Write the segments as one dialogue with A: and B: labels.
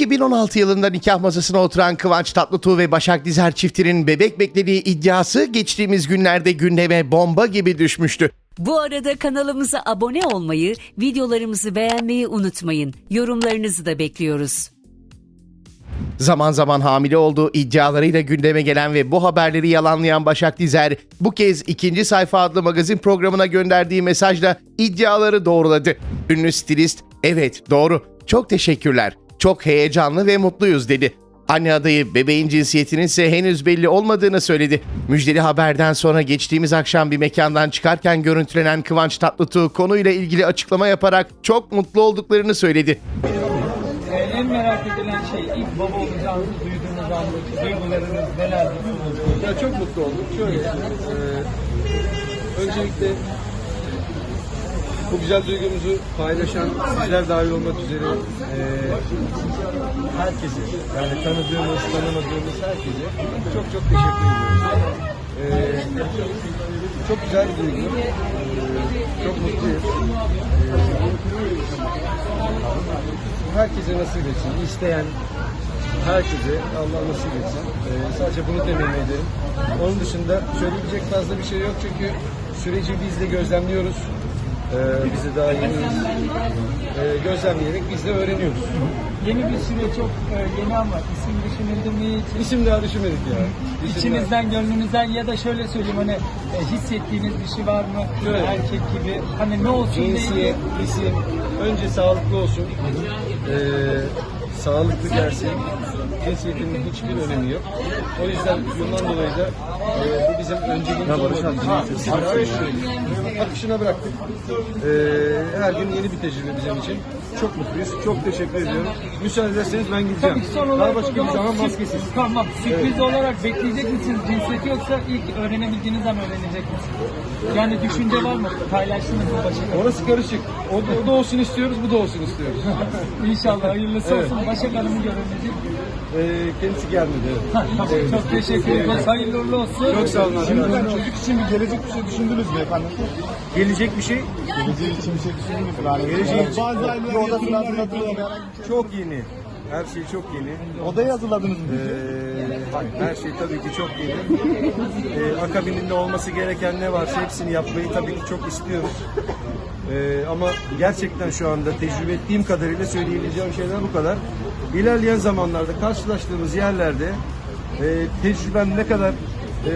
A: 2016 yılında nikah masasına oturan Kıvanç Tatlıtuğ ve Başak Dizer çiftinin bebek beklediği iddiası geçtiğimiz günlerde gündeme bomba gibi düşmüştü.
B: Bu arada kanalımıza abone olmayı, videolarımızı beğenmeyi unutmayın. Yorumlarınızı da bekliyoruz.
A: Zaman zaman hamile olduğu iddialarıyla gündeme gelen ve bu haberleri yalanlayan Başak Dizer, bu kez ikinci sayfa adlı magazin programına gönderdiği mesajla iddiaları doğruladı. Ünlü stilist, evet doğru, çok teşekkürler, çok heyecanlı ve mutluyuz dedi. Anne adayı bebeğin cinsiyetinin ise henüz belli olmadığını söyledi. Müjdeli haberden sonra geçtiğimiz akşam bir mekandan çıkarken görüntülenen Kıvanç Tatlıtuğ konuyla ilgili açıklama yaparak çok mutlu olduklarını söyledi.
C: En merak edilen şey ilk baba olacağınızı duyduğunuz andaki duygularınız nelerdi?
D: Ya çok mutlu olduk. Şöyle, e, öncelikle bu güzel duygumuzu paylaşan sizler dahil olmak üzere e, herkese, yani tanıdığımız, tanımadığımız herkese çok çok teşekkür ediyoruz. E, çok güzel bir duygu. E, çok mutluyuz. E, herkese nasip etsin. İsteyen herkese Allah nasip etsin. Ee, sadece bunu temenni ederim. Onun dışında söyleyebilecek fazla bir şey yok çünkü süreci biz de gözlemliyoruz. Ee, biz de daha yeniyiz. Ee, gözlemleyerek biz de öğreniyoruz.
C: Yeni bir süre çok e, yeni ama isim düşünüldü mü hiç?
D: İsim daha düşünmedik ya. İsim
C: İçinizden, gönlünüzden ya da şöyle söyleyeyim hani e, hissettiğiniz bir şey var mı?
D: Evet.
C: Erkek gibi. Hani ne olsun diye.
D: Cinsiyet, isim, önce sağlıklı olsun. Ee, sağlıklı gelsin. Cinsiyetinin hiçbir önemi yok. O yüzden bundan dolayı da e, bu bizim önceliğimiz olmadığı için düşünmedik. akışına bıraktık. Ee, her gün yeni bir tecrübe bizim için. Çok mutluyuz. Çok teşekkür ediyorum. Müsaade ederseniz ben gideceğim.
C: Tabii ki son olarak
D: Daha başka bir
C: zaman
D: maskesiz.
C: Tamam. Sürpriz olarak bekleyecek misiniz? Cinsiyeti yoksa ilk öğrenebildiğiniz an öğrenecek misiniz? Yani düşünce var mı? Paylaştınız mı başka?
D: Orası karışık. O da, o da olsun istiyoruz, bu da olsun istiyoruz.
C: İnşallah hayırlısı
D: Evet.
C: olsun. Başak Hanım'ı görünecek.
D: Ee, kendisi gelmedi. evet.
C: Çok teşekkür ederiz. Hayırlı uğurlu olsun.
D: Çok sağ olun. arkadaşlar.
E: Çocuk için bir gelecek bir şey düşündünüz mü efendim?
D: Gelecek bir şey
E: Geleceği için bir şey düşündünüz mü? Yani
D: Geleceği için-
E: Bazı aileler mı?
D: çok yeni. Her şey çok yeni.
E: Odayı hazırladınız mı?
D: Ee, her şey tabii ki çok yeni. Ee, akabininde olması gereken ne varsa hepsini yapmayı tabii ki çok istiyoruz. Ee, ama gerçekten şu anda tecrübe ettiğim kadarıyla söyleyebileceğim şeyler bu kadar. İlerleyen zamanlarda karşılaştığımız yerlerde e, tecrübem ne kadar e,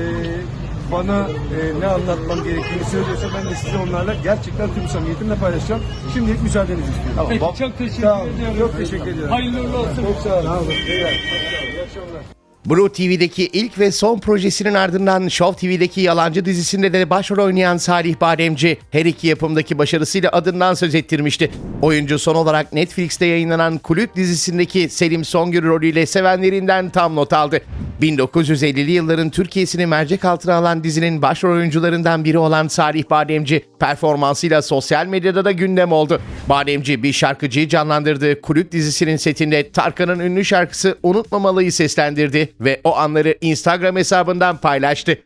D: bana e, ne anlatmam gerektiğini söylüyorsa ben de size onlarla gerçekten tüm samimiyetimle paylaşacağım. Şimdilik müsaadenizi istiyorum.
C: Peki, çok teşekkür
D: olun.
C: ediyorum.
D: Çok teşekkür ediyorum.
C: Hayırlı olsun.
D: Çok sağ olun. Sağ olun. İyi akşamlar.
A: Blue TV'deki ilk ve son projesinin ardından Show TV'deki Yalancı dizisinde de başrol oynayan Salih Bademci her iki yapımdaki başarısıyla adından söz ettirmişti. Oyuncu son olarak Netflix'te yayınlanan Kulüp dizisindeki Selim Songül rolüyle sevenlerinden tam not aldı. 1950'li yılların Türkiye'sini mercek altına alan dizinin başrol oyuncularından biri olan Salih Bademci performansıyla sosyal medyada da gündem oldu. Bademci bir şarkıcıyı canlandırdığı Kulüp dizisinin setinde Tarkan'ın ünlü şarkısı Unutmamalıyı seslendirdi ve o anları Instagram hesabından paylaştı.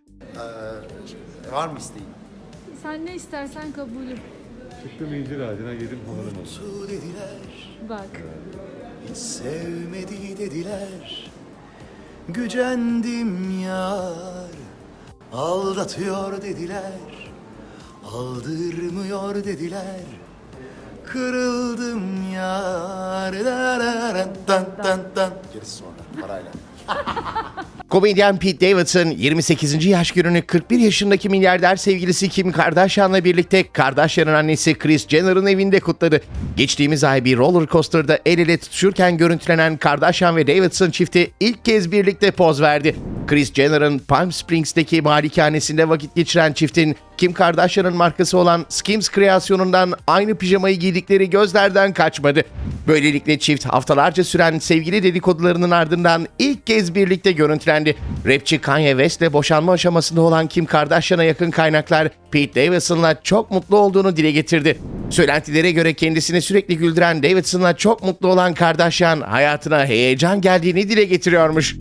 F: Var mı isteğin?
G: Sen ne istersen kabulüm.
E: Çıktım incir ağacına yedim
F: dediler,
G: Bak.
F: hiç sevmedi dediler. Gücendim yar, aldatıyor dediler. Aldırmıyor dediler. Kırıldım yar. Dararan, Dan, dan, dan. Gerisi sonra parayla.
A: Komedyen Pete Davidson 28. yaş gününü 41 yaşındaki milyarder sevgilisi Kim Kardashian'la birlikte Kardashian'ın annesi Kris Jenner'ın evinde kutladı. Geçtiğimiz ay bir roller coaster'da el ele tutuşurken görüntülenen Kardashian ve Davidson çifti ilk kez birlikte poz verdi. Kris Jenner'ın Palm Springs'teki malikanesinde vakit geçiren çiftin Kim Kardashian'ın markası olan Skims kreasyonundan aynı pijamayı giydikleri gözlerden kaçmadı. Böylelikle çift haftalarca süren sevgili dedikodularının ardından ilk kez birlikte görüntülendi. Rapçi Kanye West'le boşanma aşamasında olan Kim Kardashian'a yakın kaynaklar Pete Davidson'la çok mutlu olduğunu dile getirdi. Söylentilere göre kendisini sürekli güldüren Davidson'la çok mutlu olan Kardashian hayatına heyecan geldiğini dile getiriyormuş.